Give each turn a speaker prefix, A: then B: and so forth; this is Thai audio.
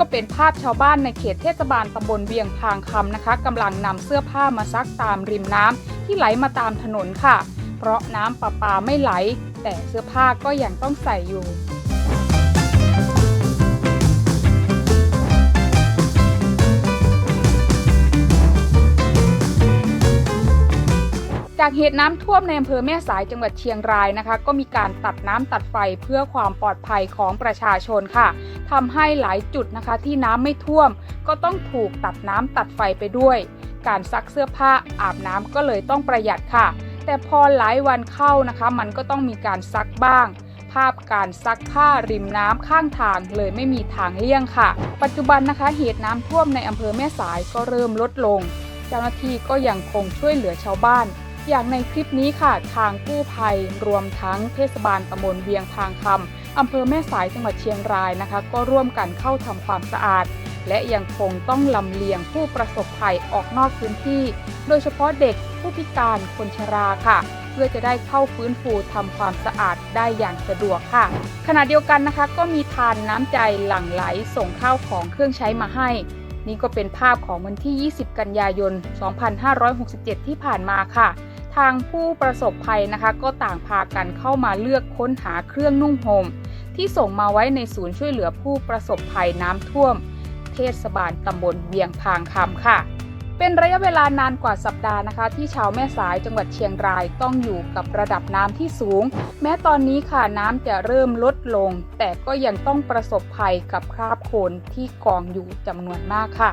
A: ก็เป็นภาพชาวบ้านในเขตเทศบาลตำบลเวียงพางคำนะคะกำลังนำเสื้อผ้ามาซักตามริมน้ำที่ไหลมาตามถนนค่ะ เพราะน้ำประปาไม่ไหล แต่เสื้อผ้าก็ยังต้องใส่อยู่ จากเหตุน้ำท่วมในอำเภอแม่สายจังหวัดเชียงรายนะคะ ก็มีการตัดน้ำตัดไฟเพื่อความปลอดภัยของประชาชนค่ะทำให้หลายจุดนะคะที่น้ำไม่ท่วม ก็ต้องถูกตัดน้ำตัดไฟไปด้วย การซักเสื้อผ้าอาบน้ำก็เลยต้องประหยัดค่ะ แต่พอหลายวันเข้านะคะ มันก็ต้องมีการซักบ้างภาพการซักผ้าริมน้ำข้างทางเลยไม่มีทางเลี่ยงค่ะ ปัจจุบันนะคะเหตุน้ำท่วมในอำเภอแม่สายก็เริ่มลดลง เจ้าหน้าที่ก็ยังคงช่วยเหลือชาวบ้าน อย่างในคลิปนี้ค่ะ ทางกู้ภัยรวมทั้งเทศบาลตำบลเวียงพางคำอำเภอแม่สายจังหวัดเชียงรายนะคะ ก็ร่วมกันเข้าทำความสะอาด และยังคงต้องลำเลียงผู้ประสบภัยออกนอกพื้นที่ โดยเฉพาะเด็กผู้พิการคนชราค่ะเพื่อจะได้เข้าฟื้นฟูทำความสะอาดได้อย่างสะดวกค่ะ ขณะเดียวกันนะคะ ก็มีทานน้ำใจหลั่งไหลส่งข้าวของเครื่องใช้มาให้ นี่ก็เป็นภาพของวันที่ 20 กันยายน 2567 ที่ผ่านมาค่ะ ทางผู้ประสบภัยนะคะก็ต่างพากันเข้ามาเลือกค้นหาเครื่องนุ่งห่มที่ส่งมาไว้ในศูนย์ช่วยเหลือผู้ประสบภัยน้ำท่วม เทศบาลตำบลเวียงพางคำค่ะ เป็นระยะเวลานานกว่าสัปดาห์นะคะ ที่ชาวแม่สายจังหวัดเชียงรายต้องอยู่กับระดับน้ำที่สูง แม้ตอนนี้ค่ะน้ำจะเริ่มลดลง แต่ก็ยังต้องประสบภัยกับคราบโคลนที่กองอยู่จำนวนมากค่ะ